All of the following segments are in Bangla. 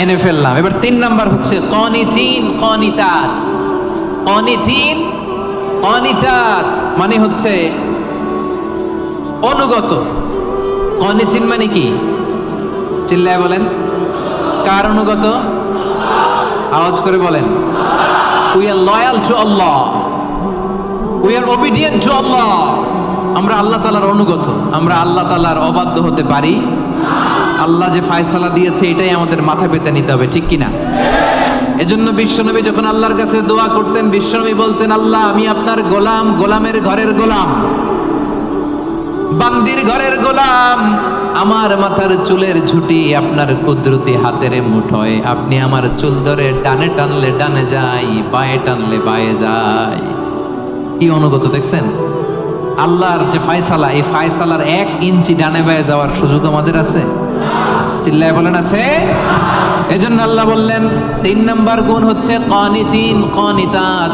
এনে ফেললাম। এবার তিন নাম্বার হচ্ছে কনিচিন কনিতাত। কনিচিন কনিচাত মানে হচ্ছে অনুগত। কনিচিন মানে কি? চিল্লায় বলেন। কার অনুগত? আওয়াজ করে বলেন। We are loyal to Allah we are obedient to Allah আমরা আল্লাহ তালার অনুগত। আমরা আল্লাহ তালার অবাধ্য হতে পারি আল্লাহ যে ফায়সালা দিয়েছে, এটাই আমাদের মাথা পেতে নিতে হবে, ঠিক কিনা? এজন্য বিশ্বনবী যখন আল্লাহর কাছে দোয়া করতেন, বিশ্বনবী বলতেন, আল্লাহ, আমি আপনার গোলাম, গোলামের ঘরের গোলাম। বান্দির ঘরের গোলাম। আমার মাথার চুলের ঝুটি আপনার কুদরতি হাতের মুঠোয়। আপনি আমার চুল ধরে ডানে টানলে ডানে যাই বায়ে টানলে বায়ে যাই কি অনুগত দেখছেন? আল্লাহর যে ফায়সালা, এই ফায়সালার এক ইঞ্চি ডানে বায়ে যাওয়ার সুযোগ আমাদের আছে? চিল্লায় বলেন আছে? এজন্য আল্লাহ বললেন, তিন নাম্বার গুণ হচ্ছে কনিতিন, কনিতাত।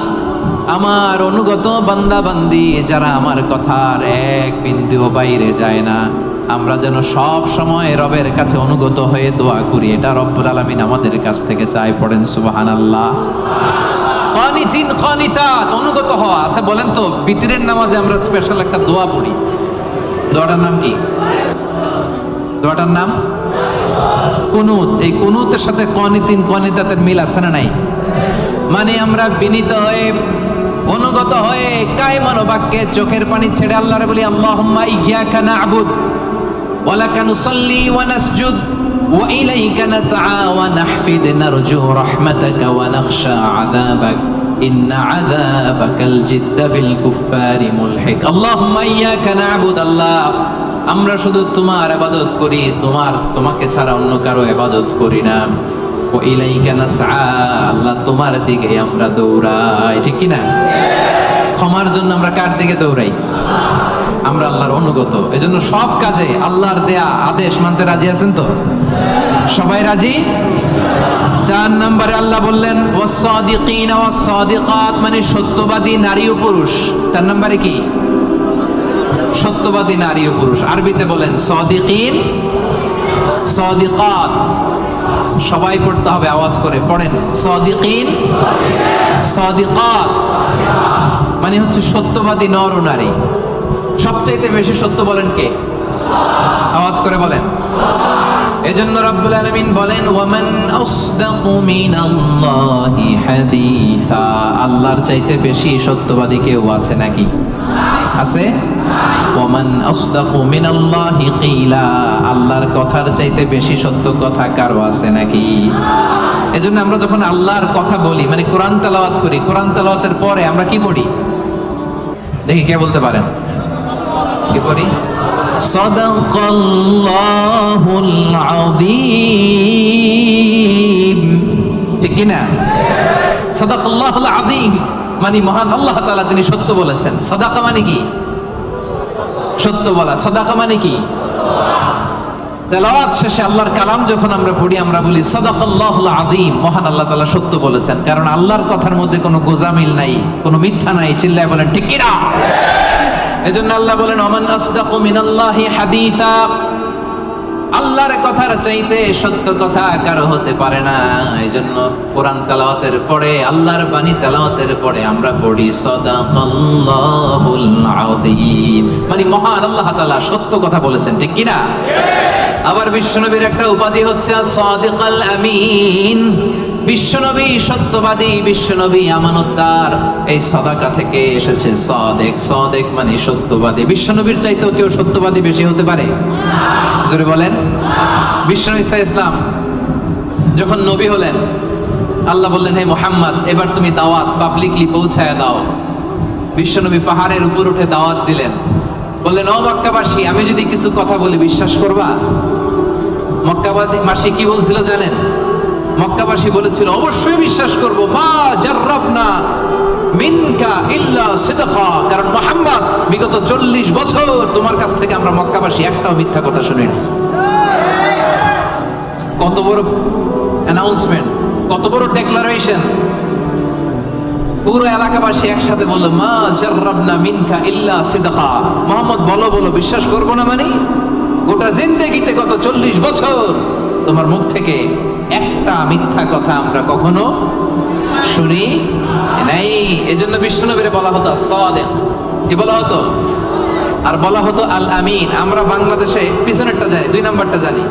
আমার অনুগত বান্দা বান্দি যারা আমার কথার এক বিন্দুও বাইরে যায় না। আমরা যেন সব সময় রবের কাছে অনুগত হয়ে দোয়া করি। এটা রব্বুল আলমিন আমাদের কাছ থেকে চাই পড়েন সুবাহান আল্লাহ কনিতিন, কনিতাত, অনুগত হওয়া। আচ্ছা বলেন তো, বিতিরের নামাজে আমরা স্পেশাল একটা দোয়া পড়ি। দোয়াটার নাম কি? দোয়াটার নাম? কুনুত। এই কুনুতের সাথে কনিতিন কনিতাতের মিল আছে না নাই? মানে আমরা বিনীত হয়ে, অনুগত হয়ে কায় মনোবাক্যে চোখের পানি ছেড়ে আল্লাহরে বলি, আল্লাহুম্মা ইয়্যাকা না'বুদ, ওয়া লাকা নুসাল্লি ওয়া নাসজুদ, ওয়া ইলাইকা নাসআ ওয়া নাহফিদ, নারজু আল্লাহ। আমরা শুধু তোমার আবাদত করি, তোমার, তোমাকে ছাড়া অন্য কারও আবাদত করি না। ও ইলাইকা নাসআ, আল্লাহ তোমার দিকে আমরা দৌড়াই, ঠিক কি না ক্ষমার জন্য আমরা কার দিকে দৌড়াই? আমরা আল্লাহর অনুগত। এজন্য সব কাজে আল্লাহর দেয়া আদেশ মানতে রাজি আছেন তো? সবাই রাজি? চার নম্বরে আল্লাহ বললেন ওয়াসাদিকিন ওয়াসাদিকাত মানে সত্যবাদী নারী ও পুরুষ। চার নম্বরে কি? সত্যবাদী নারী ও পুরুষ। আরবিতে বলেন, সদিকিন, সদিকাত। সবাই পড়তে হবে, আওয়াজ করে। পড়েন, সদিকিন, সদিকাত। মানে হচ্ছে সত্যবাদী নর ও নারী। সবচাইতে বেশি সত্য বলেন কে? আওয়াজ করে বলেন। এজন্য রব্বুল আলামিন বলেন, ওয়ামান আসদাকু মিনাল্লাহি হাদিসা। আল্লাহর চাইতে বেশি সত্যবাদী কেউ আছে নাকি? আছে? ওমান আসদাকু মিনাল্লাহি কিলা। আল্লাহর কথার চাইতে বেশি সত্য কথা কারও আছে নাকি? এজন্য আমরা যখন আল্লাহর কথা বলি মানে কোরআন তেলাওয়াত করি, কোরআন তেলাওয়াতের পরে আমরা কি পড়ি? দেখি কে বলতে পারেন। কি পড়ি? সদাকাল্লাহুল আযীম। ঠিক কি না সদাকাল্লাহুল আযীম। মানে মহান আল্লাহ তালা তিনি সত্য বলেছেন। সদাকা মানে কি? সত্য বলা। সদাকা মানে কি? তেলাওয়াত শেষে আল্লাহর কালাম যখন আমরা পড়ি, আমরা বলি, সদাকাল্লাহুল আযীম। মহান আল্লাহ তাআলা সত্য বলেছেন। কারণ আল্লাহর কথার মধ্যে কোনো গোজামিল নাই, কোনো মিথ্যা নাই। চিল্লায় বলেন, ঠিক কি না? এজন্য আল্লাহ বলেন অমান আসদাকু মিনাল্লাহি হাদিসা আল্লাহর কথার চাইতে সত্য কথা কারও হতে পারে না। এই জন্য কোরআন তালাওয়াতের পরে আল্লাহর বাণী তেলাওয়াতের পরে আমরা পড়ি সদাকাল্লাহুল আযীম। মানে মহান আল্লাহ তাআলা সত্য কথা বলেছেন ঠিক কি না আবার বিশ্বনবীর একটা উপাধি হচ্ছে সাদিকাল আমিন। বিশ্বনবী, সত্যবাদী বিশ্বনবী, আমানতদার। এই সদাকা থেকে এসেছে সদেক। সদেক মানে সত্যবাদী। বিশ্বনবীর চাইতেও কেউ সত্যবাদী বেশি হতে পারে? জোরে বলেন। বিশ্বনবী ইসা ইসলাম যখন নবী হলেন, আল্লাহ বললেন, হে মোহাম্মদ, এবার তুমি দাওয়াত পাবলিকলি পৌঁছায় দাও। বিশ্বনবী পাহাড়ের উপর উঠে দাওয়াত দিলেন। বললেন, ও মক্কাবাসী, আমি যদি কিছু কথা বলি, বিশ্বাস করবা? মক্কাবাসী কি বলছিল জানেন? মক্কাবাসী বলেছিল, অবশ্যই বিশ্বাস করব। মা জাররাবনা মিনকা ইল্লা সিদকা। কারণ মোহাম্মদ বিগত চল্লিশ বছর তোমার কাছ থেকে আমরা মক্কাবাসী, একটাও মিথ্যা কথা শুনি শুনিনি। কত বড় অ্যানাউন্সমেন্ট কত বড় ডেক্লারেশন পুরো এলাকাবাসী একসাথে বলল, মা জাররাবনা মিনকা ইল্লা সিদকা। মোহাম্মদ, বলো বলো, বিশ্বাস করব না মানে? গোটা জিন্দেগিতে গত চল্লিশ বছর তোমার মুখ থেকে একটা মিথ্যা কথা আমরা কখনো শুনি নাই। এজন্য বিশ্বনবীরে বলা হতো সাদেক কি বলা হতো? আর বলা হতো আল আমিন আমরা বাংলাদেশে পিছনেরটা জানি, দুই নাম্বারটা জানি।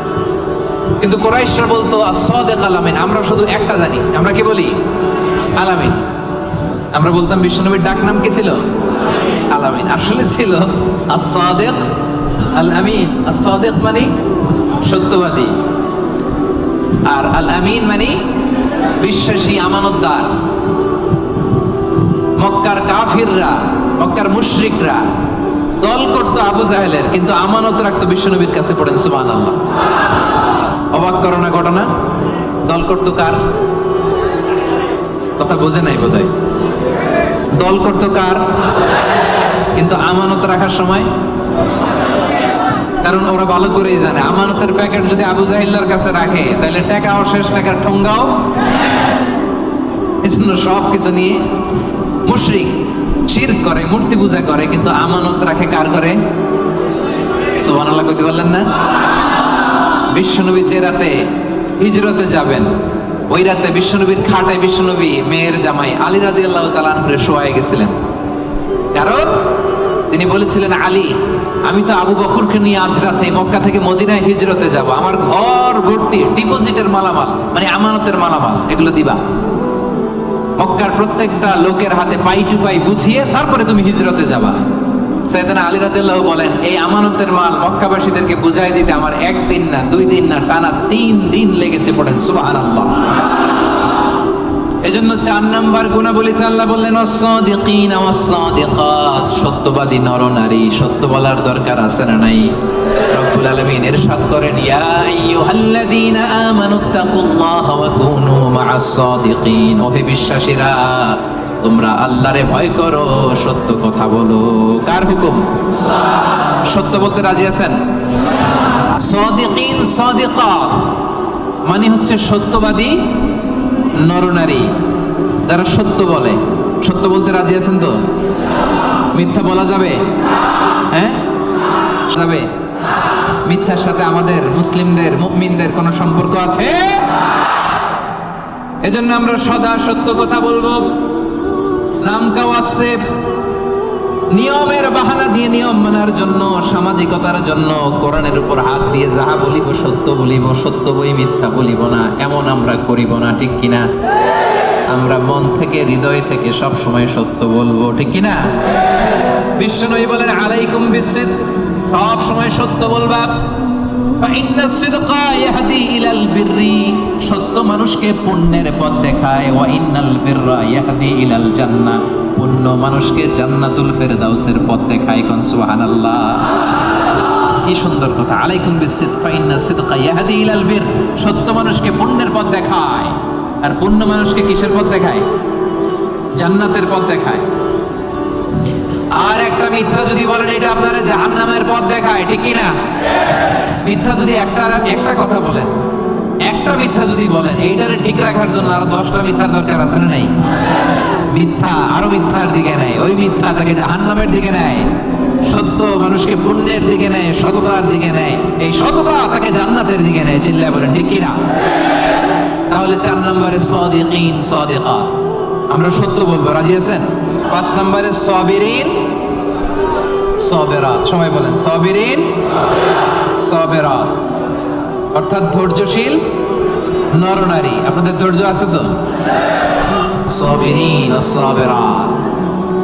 কিন্তু কোরাইশরা বলতো সাদেক আল আমিন আমরা শুধু একটা জানি। আমরা কি বলি? আল আমিন আমরা বলতাম বিশ্বনবীর ডাক নাম কি ছিল? আল আমিন আসলে ছিল আসাদেক আল আমিন আসাদেক মানে সত্যবাদী। আর আল আমিন মানে বিশ্বাসী, আমানতদার। মক্কার কাফিররা, মক্কার মুশরিকরা, দল করতো আবু জাহেলের, কিন্তু আমানত রাখতো বিশ্বনবীর কাছে পড়েন সুবাহ আল্লাহ অবাক করোনা ঘটনা? দল করতো কার? কথা বোঝে নাই বোধ দল করতো কার? কিন্তু আমানত রাখার সময় কারণ ওরা ভালো করেই জানে। আমানতের প্যাকেট যদি আবু জাহিল্লার কাছে রাখে, তাহলে টাকাও শেষ, টাকার ঠোঙ্গাও। এজন্য সব কিছু নিয়ে মুশরিক শির করে, মূর্তি পূজা করে, কিন্তু আমানত রাখে কার করে? সোহান আল্লাহ কইতে পারলেন না? বিশ্বনবী যে রাতে হিজরতে যাবেন, ওই রাতে বিশ্বনবীর খাটে বিশ্বনবী মেয়ের জামাই আলী রাদি আল্লাহ তালানহুরে শোয়াই গেছিলেন। কারণ তিনি বলেছিলেন, আলী আমি তো আবু বকরকে নিয়ে আজ রাতে মক্কা থেকে মদিনায় হিজরতে যাব। আমার ঘর, ভর্তি, ডিপোজিটের মালামাল মানে আমানতের মালামাল, এগুলো দিবা। মক্কার প্রত্যেকটা লোকের হাতে পাই টু পাই বুঝিয়ে তারপরে তুমি হিজরতে যাবা। সাইদানা আলী রাদিয়াল্লাহু বলেন, এই আমানতের মাল মক্কাবাসীদেরকে বুঝাই দিতে আমার একদিন না, দুই দিন না, টানা তিন দিন লেগেছে পড়েন, সুবহানাল্লাহ। এজন্য চার নাম্বার গুণাবলিতে আল্লাহ বললেন অসাদিকিন ওয়াসাদিকাত সত্যবাদী নরনারী, সত্য বলার দরকার আছে না নাই? রব্বুল আলামিন ইরশাদ করেন, ইয়া আইয়ুহাল্লাযীনা আমানুত্তাকুল্লাহ ওয়া কুনু মাআস সাদিকিন ওহে বিশ্বাসীরা, তোমরা আল্লাহরে ভয় করো, সত্য কথা বলো। কার হুকুম? সত্য বলতে রাজি আছেন? সাদিকিন, সাদিকাত মানে হচ্ছে সত্যবাদী নরনারী যারা সত্য বলে। সত্য বলতে রাজি আছেন তো? মিথ্যা বলা যাবে? হ্যাঁ? যাবে। মিথ্যার সাথে আমাদের মুসলিমদের, মুমিনদের কোনো সম্পর্ক আছে? এজন্য আমরা সদা সত্য কথা বলব। নাম কাও আসতে নিয়মের বাহানা দিয়ে নিয়ম মানার জন্য, সামাজিকতার জন্য কোরআনের উপর হাত দিয়ে যাহা বলিব সত্য বলিব সত্য বই মিথ্যা বলিব না, এমন আমরা করিব না, ঠিক কিনা? আমরা মন থেকে, হৃদয় থেকে সব সময় সত্য বলব, ঠিক কিনা? বিশ্বনবী বলেন, আলাইকুম বিসিদ সব সময় সত্য বলবা। সত্য মানুষকে পুণ্যের পথ দেখায়। ওয়া ইন্নাল বিররা ইয়াহদি ইলাল জান্নাহ পুণ্য মানুষকে জান্নাতুল ফেরদাউসের পথ দেখায় কোন সুবহানাল্লাহ। কি সুন্দর কথা। আলাইকুম বিসিদক, ফাইন্না সিদকা ইয়াহদি ইলাল বির। সত্য মানুষকে পুণ্যের পথ দেখায়। আর পুণ্য মানুষকে কিসের পথ দেখায়? জান্নাতের পথ দেখায়। আর একটা মিথ্যা যদি বলেন, এটা আপনার জাহান্নামের পথ দেখায়, ঠিক কি না? মিথ্যা যদি একটা একটা কথা বলেন। একটা মিথ্যা যদি বলেন, এইটারে ঠিক রাখার জন্য আরও দশটা মিথ্যার দরকার আছে না নাই? মিথ্যা আরও মিথ্যার দিকে নেয়। ওই মিথ্যা তাকে জাহান্নামের দিকে নেয়, সত্য মানুষকে পুণ্যের দিকে নেয়, সততার দিকে নেয়। এই সততা তাকে জান্নাতের দিকে নেয় চিল্লা বলেন, ঠিক কিনা তাহলে চার নম্বরে সদিকিন, সদিকা। আমরা সত্য বলব, রাজি আছেন? পাঁচ নম্বরে সবিরিন সবেরাত সবাই বলেন, সবিরিন সবেরাত অর্থাৎ ধৈর্যশীল নরনারী আপনাদের ধৈর্য আছে তো صابرين الصابرات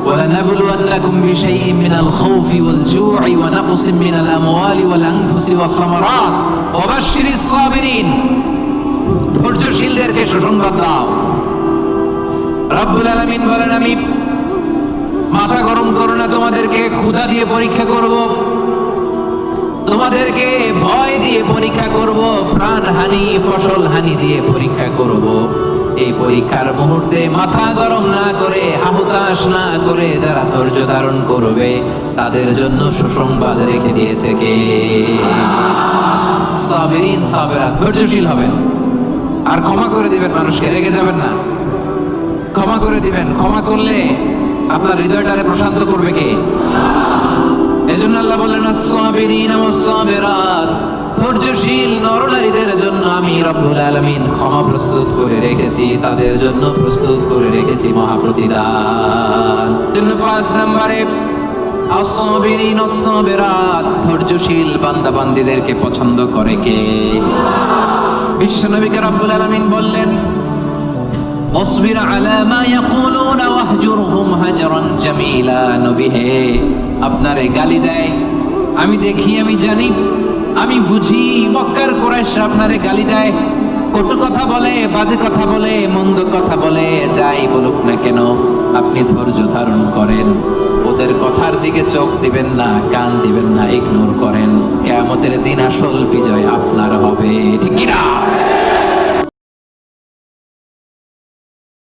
ولنبلونكم بشيء من الخوف والجوع ونقص من الأموال والأنفس والثمرات وبشر الصابرين ধৈর্যশীলদেরকে সুসংবাদ দাও রব্বুল আলামিন বলেন আমি মাথা গরম করো না তোমাদেরকে ক্ষুধা দিয়ে পরীক্ষা করব তোমাদেরকে ভয় হানি, ফসল হানি দিয়ে পরীক্ষা করব। এই পরীক্ষার মুহূর্তে মাথা গরম না করে হাহুতাশ না করে যারা ধৈর্য ধারণ করবে, তাদের জন্য সুসংবাদ রেখে দিয়েছে কে? সাবেরিন, সাবেরা, ধৈর্যশীল হবেন। আর ক্ষমা করে দিবেন মানুষকে, রেগে যাবেন না। ক্ষমা করে দিবেন। ক্ষমা করলে আপনার হৃদয়টারে প্রশান্ত করবে কে? এজন্য আল্লাহ বললেন as-সাবিরিন ওয়াস-সাবিরাত ধৈর্যশীল নরনারীদের জন্য আমি রব্বুল আলামিন ক্ষমা প্রস্তুত করে রেখেছি, তাদের জন্য প্রস্তুত করে রেখেছি মহাপ্রতিদান। জন্য পাঁচ নম্বরে, আসসাবিরিন আসসাবিরাত ধৈর্যশীল বান্দা বান্দীদেরকে পছন্দ করে কে? বিশ্বনবীকে রব্বুল আলামিন বললেন, অসবির আলা মা ইয়াকুলুনা ওয়াহজুরহুম হাজরান জামিলা নবী হে আপনারে গালি দেয়। আমি দেখি, আমি জানি, আমি বুঝি, মক্কার কোরাইশরা আপনারে গালি দেয়। কটু কথা বলে, বাজে কথা বলে, মন্দ কথা বলে, যাই বলুক না কেন, আপনি ধৈর্য ধারণ করেন। ওদের কথার দিকে চোখ দিবেন না, কান দিবেন না ইগনোর করেন। কেয়ামতের দিন আসল বিজয় আপনার হবে, ঠিক কি না